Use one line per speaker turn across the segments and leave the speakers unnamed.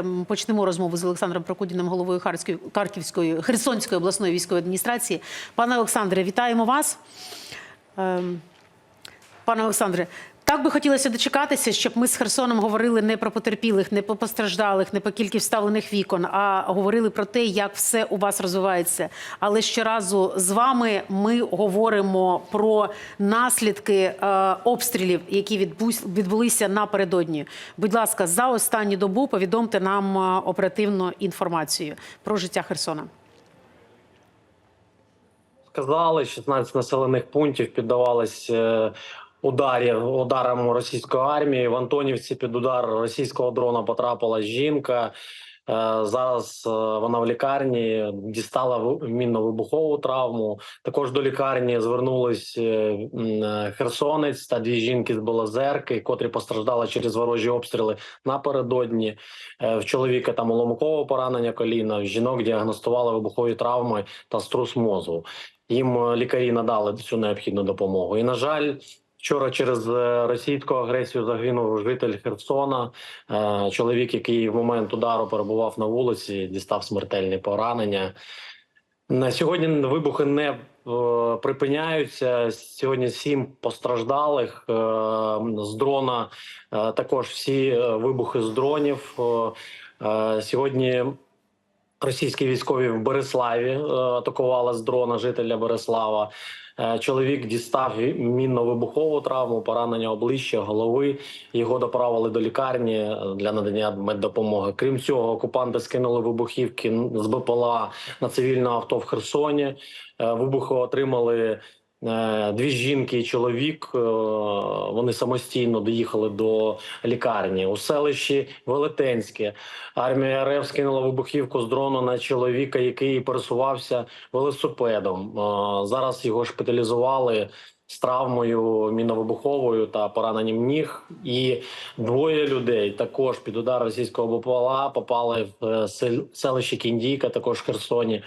Ем, Почнемо розмову з Олександром Прокудіним, головою Харківської, Харківської Херсонської обласної військової адміністрації. Пане Олександре, вітаємо вас. Ем, Пане Олександре, так би хотілося дочекатися, щоб ми з Херсоном говорили не про потерпілих, не про постраждалих, не про кількість вставлених вікон, а говорили про те, як все у вас розвивається. Але щоразу з вами ми говоримо про наслідки е, обстрілів, які відбулися напередодні. Будь ласка, за останню добу повідомте нам е, оперативну інформацію про життя Херсона.
Сказали, 16 населених пунктів піддавались е, ударі, ударам російської армії. В Антонівці під удар російського дрона потрапила жінка. Е, Зараз е, вона в лікарні дістала ви- мінно-вибухову травму. Також до лікарні звернулись е, херсонець та дві жінки з Белозерки, котрі постраждали через ворожі обстріли напередодні. В чоловіка там уломкове поранення коліна, в жінок діагностували вибухові травми та струс мозку. Їм лікарі надали всю необхідну допомогу. І на жаль, вчора через е, російську агресію загинув житель Херсона. Е, Чоловік, який в момент удару перебував на вулиці, дістав смертельні поранення. На сьогодні вибухи не е, припиняються. Сьогодні сім постраждалих з дрона. також всі вибухи з дронів. Сьогодні російські військові в Береславі е, атакували з дрона жителя Береслава. Е, Чоловік дістав мінно-вибухову травму, поранення обличчя, голови. Його доправили до лікарні е, для надання меддопомоги. Крім цього, окупанти скинули вибухівки з БПЛА на цивільне авто в Херсоні. Вибухи отримали дві жінки і чоловік. Е, Вони самостійно доїхали до лікарні у селищі Велетенське. Армія РФ скинула вибухівку з дрону на чоловіка, який пересувався велосипедом. Е, Зараз його шпиталізували з травмою міновибуховою та пораненням ніг. І двоє людей також під удар російського БПЛА попали в е, селище Кіндійка, також в Херсоні.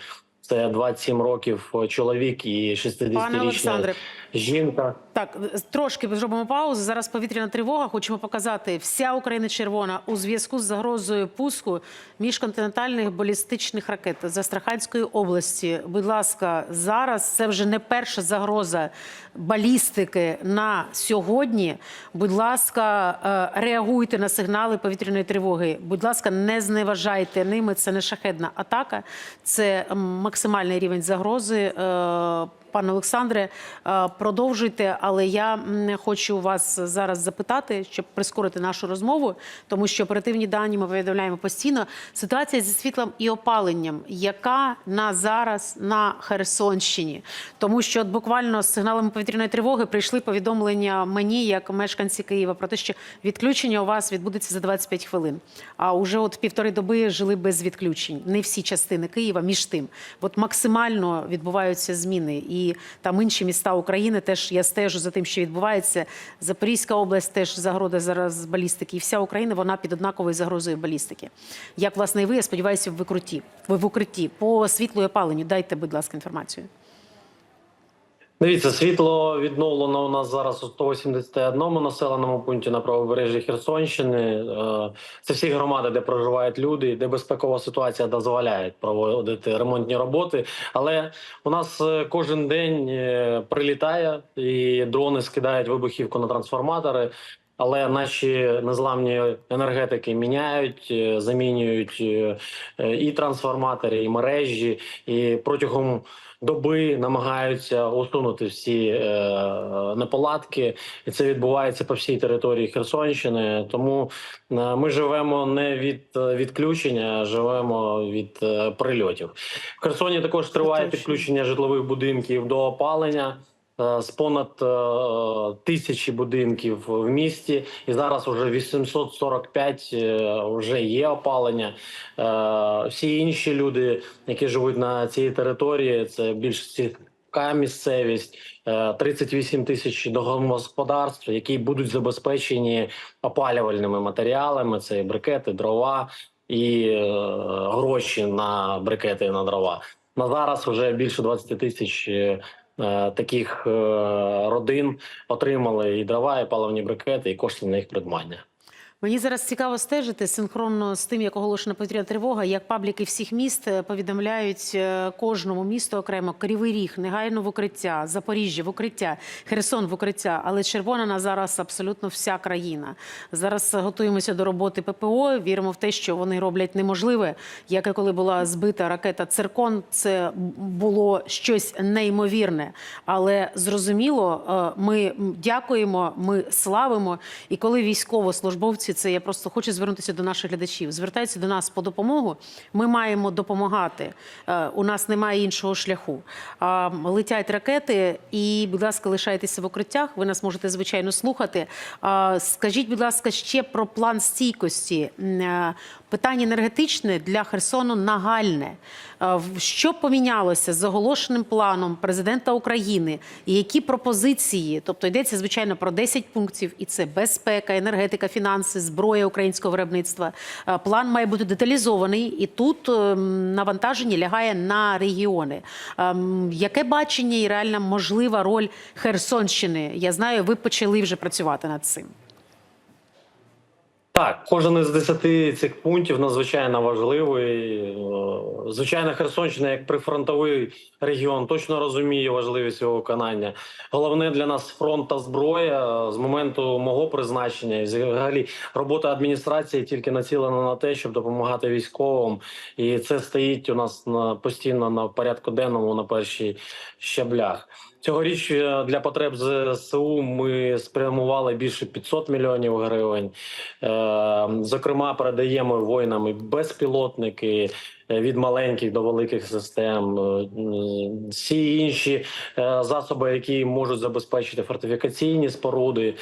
Це 27 років е, чоловік і
Пане
60-річна
Олександре,
жінка.
Так, трошки зробимо паузу. Зараз повітряна тривога. Хочемо показати вся Україна червона у зв'язку з загрозою пуску міжконтинентальних балістичних ракет з Астраханської області. Будь ласка, зараз це вже не перша загроза балістики на сьогодні. Будь ласка, е, реагуйте на сигнали повітряної тривоги. Будь ласка, не зневажайте ними. Це не шахедна атака, це максимальний рівень загрози. Пане Олександре, е, продовжуйте, але я хочу вас зараз запитати, щоб прискорити нашу розмову, тому що оперативні дані ми повідомляємо постійно. Ситуація зі світлом і опаленням, яка на зараз на Херсонщині, тому що от буквально з сигналами повітряної тривоги прийшли повідомлення мені, як мешканці Києва, про те, що відключення у вас відбудеться за 25 хвилин. А уже от півтори доби жили без відключень. Не всі частини Києва між тим. От максимально відбуваються зміни. І там інші міста України теж я стежу за тим, що відбувається. Запорізька область теж загрода зараз балістики. І вся Україна вона під однаковою загрозою балістики. Як власне і ви, я сподіваюся, в викрутті. Ви в укритті по світлу і опаленню. Дайте, будь ласка, інформацію.
Дивіться, світло відновлено у нас зараз у 181 населеному пункті на правобережжі Херсонщини. Е, Це всі громади, де проживають люди, де безпекова ситуація дозволяє проводити ремонтні роботи. Але у нас е, кожен день е, прилітає і дрони скидають вибухівку на трансформатори. Але наші незламні енергетики міняють, е, замінюють е, е, і трансформатори, і мережі, і протягом доби намагаються усунути всі неполадки, і це відбувається по всій території Херсонщини. Тому ми живемо не від відключення, а живемо від прильотів. В Херсоні також триває підключення житлових будинків до опалення. Е, З понад е, тисячі будинків в місті, і зараз вже 845 е, вже є опалення. Всі інші люди, які живуть на цій території, це більш сільська місцевість, е, 38 тисяч домогосподарств, які будуть забезпечені опалювальними матеріалами. Це і брикети, дрова і гроші на брикети на дрова. На зараз вже більше 20 тисяч. Е, Таких е, родин отримали і дрова, і паливні брикети, і кошти на їх придбання.
Мені зараз цікаво стежити синхронно з тим, як оголошена повітряна тривога, як пабліки всіх міст е, повідомляють е, кожному місту окремо Кривий Ріг, негайно в укриття, Запоріжжя в укриття, Херсон в укриття. Але червона на зараз абсолютно вся країна. Зараз готуємося до роботи ППО. Віримо в те, що вони роблять неможливе. Як і коли була збита ракета Циркон, це було щось неймовірне. Але зрозуміло, е, ми дякуємо, ми славимо. І коли військовослужбовці, це я просто хочу звернутися до наших глядачів, звертаються до нас по допомогу. Ми маємо допомагати. Е, У нас немає іншого шляху. Летять ракети, і, будь ласка, лишайтеся в укриттях. Ви нас можете звичайно слухати. Скажіть, будь ласка, ще про план стійкості. Е, Питання енергетичне для Херсону нагальне. Е, Що помінялося з оголошеним планом президента України? І які пропозиції? Тобто йдеться звичайно про 10 пунктів, і це безпека, енергетика, фінанси, зброя українського виробництва. Е, План має бути деталізований, і тут ем, навантаження лягає на регіони. Ем, Яке бачення і реальна можлива роль Херсонщини? Я знаю, ви почали вже працювати над цим.
Так, кожен із десяти цих пунктів надзвичайно важливий. Е, Звичайно, Херсонщина як прифронтовий регіон точно розуміє важливість його виконання. Головне для нас фронт та зброя з моменту мого призначення і взагалі робота адміністрації тільки націлена на те, щоб допомагати військовим, і це стоїть у нас на постійно на порядку денному на першій щаблях. Цьогоріч е, для потреб ЗСУ ми спрямували більше 500 мільйонів гривень. Е, Зокрема, передаємо воїнам безпілотники е, від маленьких до великих систем, всі інші засоби, які можуть забезпечити фортифікаційні споруди.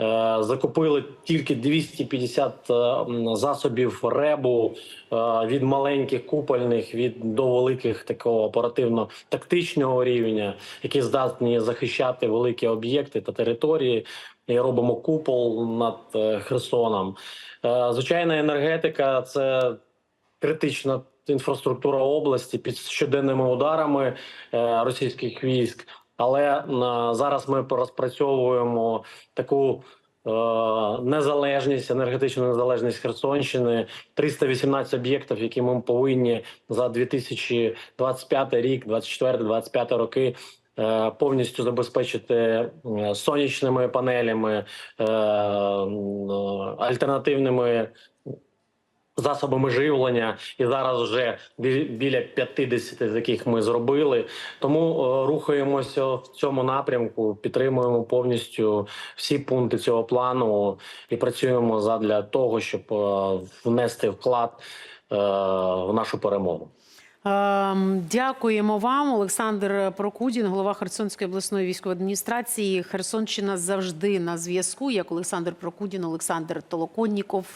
Е, Закупили тільки 250 е, засобів ребу е, від маленьких купольних від до великих такого оперативно-тактичного рівня, які здатні захищати великі об'єкти та території. І робимо купол над Херсоном. Звичайна енергетика це критична інфраструктура області під щоденними ударами російських військ. Але е, зараз ми розпрацьовуємо таку е, незалежність, енергетичну незалежність Херсонщини, 318 об'єктів, які ми повинні за 2025 рік, 24-25 роки. е, Повністю забезпечити сонячними панелями, альтернативними засобами живлення, і зараз вже бі- біля 50 таких ми зробили. Тому е, рухаємося в цьому напрямку, підтримуємо повністю всі пункти цього плану і працюємо задля того, щоб е, внести вклад е, в нашу перемогу.
Ем, Дякуємо вам, Олександр Прокудін, голова Херсонської обласної військової адміністрації. Херсонщина завжди на зв'язку. Як Олександр Прокудін, Олександр Толоконніков.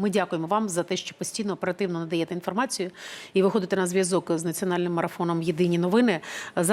Ми дякуємо вам за те, що постійно оперативно надаєте інформацію і виходите на зв'язок з національним марафоном Єдині новини. Зараз.